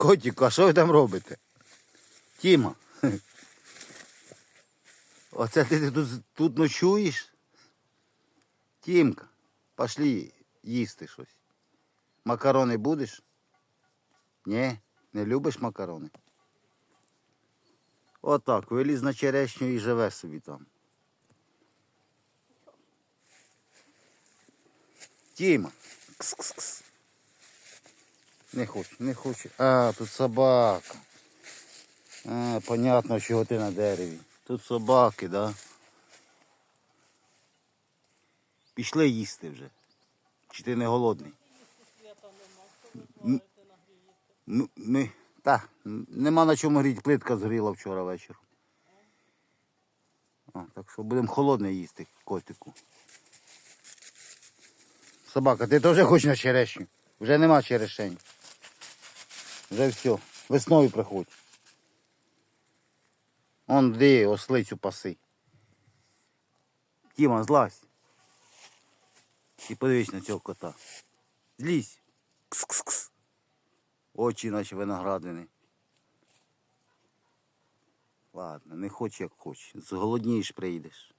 Котіку, а що ви там робите? Тіма. Оце ти тут, тут ночуєш? Тімка, пошли їсти щось. Макарони будеш? Ні, не любиш макарони? Отак, виліз на черешню і живе собі там. Тіма. Кс-кс-кс. Не хочу, не хочу. А, тут собака. А, понятно, чого ти на дереві. Тут собаки, да? Пішли їсти вже. Чи ти не голодний? Ми, ми, та, нема на чому гріти, плитка згоріла вчора вечором. А, так що будемо холодне їсти, котику. Собака, ти теж хочеш на черешню? Вже нема черешень. Вже все. Весною приходь. Он де ослицю паси. Тіма, злазь. І подивись на цього кота. Злізь. Кс-кс-кс. Очі наче виноградини. Ладно, не хоч як хоч. Зголоднієш прийдеш.